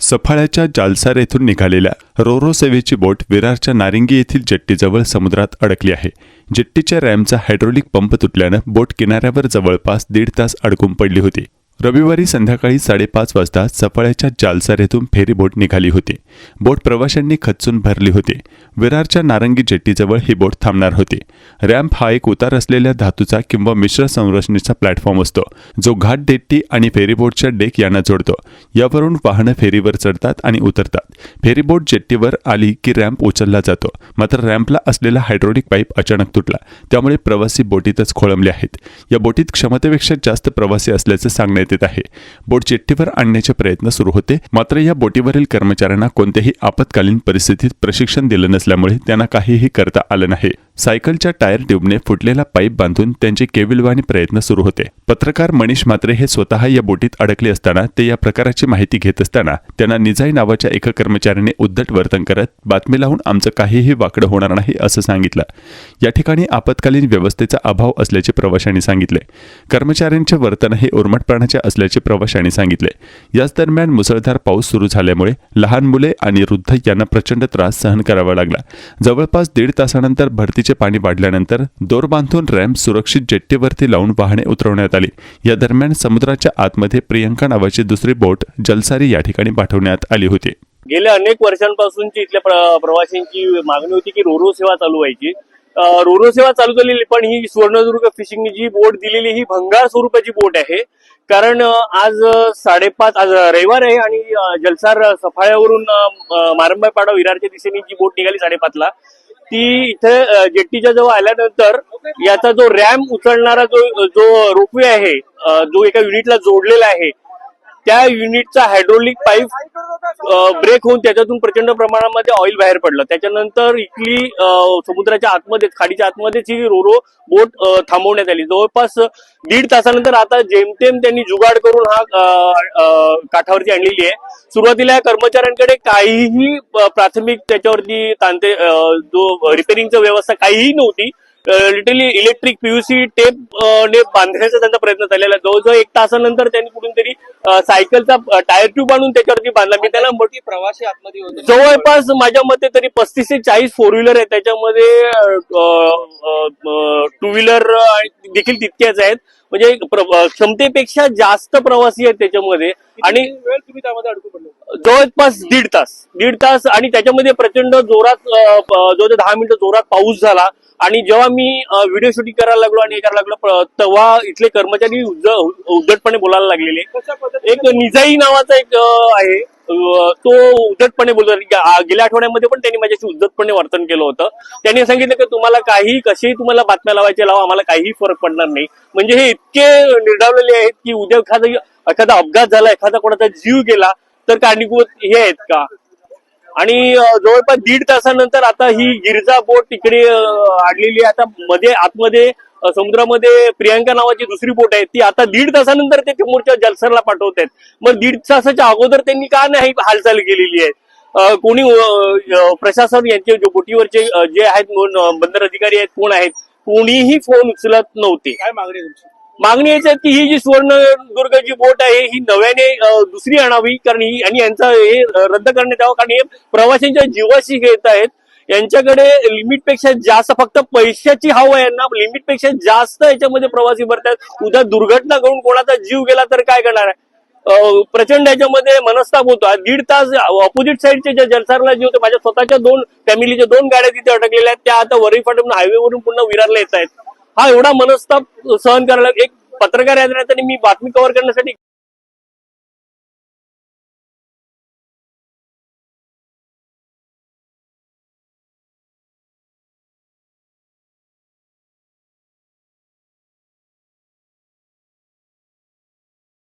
सफाळ्याच्या जालसार येथून निघालेल्या रोरो सेवेची बोट विरारच्या नारिंगी येथील जेट्टीजवळ समुद्रात अडकली आहे. जेट्टीच्या रॅमचा हायड्रोलिक पंप तुटल्यानं बोट किनाऱ्यावर जवळपास दीड तास अडकून पडली होती. रविवारी संध्याकाळी साडेपाच वाजता सफाळ्याच्या जालसाऱ्यातून फेरीबोट फेरी बोट निघाली होती. बोट प्रवाशांनी खचून भरली होती. विरारच्या नारंगी जेट्टीजवळ ही बोट थांबणार होती. रॅम्प हा एक उतार असलेल्या धातूचा किंवा मिश्र संरचनेचा प्लॅटफॉर्म असतो जो घाट डेट्टी आणि फेरीबोटच्या डेक यांना जोडतो. यावरून वाहनं फेरीवर चढतात आणि उतरतात. फेरीबोट जेट्टीवर आली की रॅम्प उचलला जातो. मात्र रॅम्पला असलेला हायड्रोलिक पाईप अचानक तुटला. त्यामुळे प्रवासी बोटीतच खोळंबले आहेत. या बोटीत क्षमतेपेक्षा जास्त प्रवासी असल्याचं सांगण्यात स्थितीत आहे. बोट चिठ्ठीवर आणण्याचे प्रयत्न सुरू होते. मात्र या बोटीवरील कर्मचाऱ्यांना कोणत्याही आपत्कालीन परिस्थितीत प्रशिक्षण दिलं नसल्यामुळे त्यांना काहीही करता आलं नाही. सायकलच्या टायर ट्यूबने फुटलेला पाईप बांधून त्यांचे केविलवाणी प्रयत्न सुरू होते. पत्रकार मनीष मात्रे हे स्वतः या बोटीत अडकले असताना ते या प्रकाराची माहिती घेत असताना त्यांना निजाई नावाच्या एका कर्मचाऱ्याने उद्धट वर्तन करत बातमी लावून आमचं काहीही वाकडं होणार नाही असं सांगितलं. या ठिकाणी आपत्कालीन व्यवस्थेचा अभाव असल्याचे प्रवाशांनी सांगितले. कर्मचाऱ्यांचे वर्तन हे उर्मटपणाचे असल्याचे प्रवाशांनी सांगितले. याच दरम्यान मुसळधार पाऊस सुरू झाल्यामुळे लहान मुले आणि वृद्ध यांना प्रचंड त्रास सहन करावा लागला. जवळपास दीड तासानंतर भरतीचे पाणी वाढल्यानंतर दोर बांधून रॅम्प सुरक्षित जेट्टीवरती लावून वाहने उतरवण्यात आली. या दरम्यान समुद्राच्या आतमध्ये प्रियंका नावाची दुसरी बोट जलसारी या ठिकाणी पाठवण्यात आली होती. गेल्या अनेक वर्षांपासूनची इथल्या प्र- प्रवाशांची मागणी होती की रोरो सेवा चालू व्हायची. रोरो सेवा चालू झालेली पण ही सुवर्णदुर्ग फिशिंग जी बोट दिलेली ही भंगार स्वरूपाची बोट आहे. कारण आज साडेपाच आज रविवार आहे आणि जलसार सफाळ्यावरून मारंबाई पाडा विरारच्या दिशेने जी बोट निघाली साडेपाचला ती इथे जेट्टीच्या जवळ आल्यानंतर याचा जो रॅम उचलणारा जो जो रोपवे आहे जो एका युनिटला जोडलेला आहे त्या युनिटचा हायड्रोलिक पाईप ब्रेक होऊन त्याच्यातून प्रचंड प्रमाणामध्ये ऑइल बाहेर पडलं. त्याच्यानंतर इथली समुद्राच्या आतमध्ये खाडीच्या आतमध्येच ही रोरो बोट थांबवण्यात आली. जवळपास दीड तासानंतर आता जेमतेम त्यांनी जुगाड करून हा काठावरती आणलेली आहे. सुरुवातीला या कर्मचाऱ्यांकडे काहीही प्राथमिक त्याच्यावरती तांते जो रिपेरिंगचं व्यवस्था काहीही नव्हती लिटरली इलेक्ट्रिक पीयूसी टेप ने बांधण्याचा त्यांचा प्रयत्न झालेला आहे. जवळजवळ एक तासानंतर त्यांनी कुठून तरी सायकलचा टायर ट्यूब आणून त्याच्यावरती बांधला. मी त्याला मोठी प्रवासी आतमध्ये होते. जवळपास माझ्या मते तरी पस्तीस ते चाळीस फोर व्हीलर आहेत. त्याच्यामध्ये टू व्हीलर देखील तितक्याच आहेत. म्हणजे क्षमतेपेक्षा जास्त प्रवासी आहेत त्याच्यामध्ये. आणि वेळ तुम्ही त्यामध्ये अडकून पडले जवळपास दीड तास. दीड तास आणि त्याच्यामध्ये प्रचंड जोरात जवळजवळ दहा मिनिटं जोरात पाऊस झाला. आणि जेव्हा मी व्हिडिओ शूटिंग करायला लागलो आणि हे करायला लागलो तेव्हा इथले कर्मचारी उद्धटपणे बोलायला लागलेले. एक निजाई नावाचा एक आहे. तो उद्धटपणे बोलतो गेल्या आठवड्यामध्ये पण त्यांनी माझ्याशी उद्धटपणे वर्तन केलं होतं. त्यांनी सांगितलं की तुम्हाला काही कसेही तुम्हाला बातम्या लावायच्या लावा आम्हाला काहीही फरक पडणार नाही. म्हणजे हे इतके निर्डावलेले आहेत की उद्या एखादा एखादा अपघात झाला एखादा कोणाचा जीव गेला तर कारणीभूत हे आहेत का? आणि जवळपास दीड तासानंतर आता ही गिरजा बोट तिकडे अ, आणलेली आता मध्ये आतमध्ये समुद्रामध्ये प्रियांका नावाची दुसरी बोट आहे. ती आता दीड तासानंतर ते समोरच्या जलसरला पाठवत आहेत मग दीड तासाच्या अगोदर त्यांनी का नाही हालचाल केलेली आहे? कोणी प्रशासन यांचे जे बोटीवरचे जे आहेत बंदर अधिकारी आहेत कोण आहेत? कोणीही फोन उचलत नव्हते. काय मागणी तुमची? मागणी याची की ही जी सुवर्णदुर्ग जी बोट आहे ही नव्याने दुसरी आणावी. कारण ही आणि यांचं हे रद्द करण्यात यावं. कारण हे प्रवाशांच्या जीवाशी घेत आहेत. यांच्याकडे लिमिटपेक्षा जास्त फक्त पैशाची हवं आहे यांना. लिमिटपेक्षा जास्त याच्यामध्ये प्रवासी भरतात उद्या दुर्घटना घडून कोणाचा जीव गेला तर काय करणार आहे? प्रचंड याच्यामध्ये मनस्ताप होतो. दीड तास ऑपोजिट साईडचे ज्या जलसारला जे होते माझ्या स्वतःच्या दोन फॅमिलीच्या दोन गाड्या तिथे अडकलेल्या आहेत. त्या आता वरई फाटून हायवेवरून पुन्हा विरारला येत आहेत हा एवढा मनस्ताप सहन करायला एक पत्रकार यात्रा मी बातमी कव्हर करण्यासाठी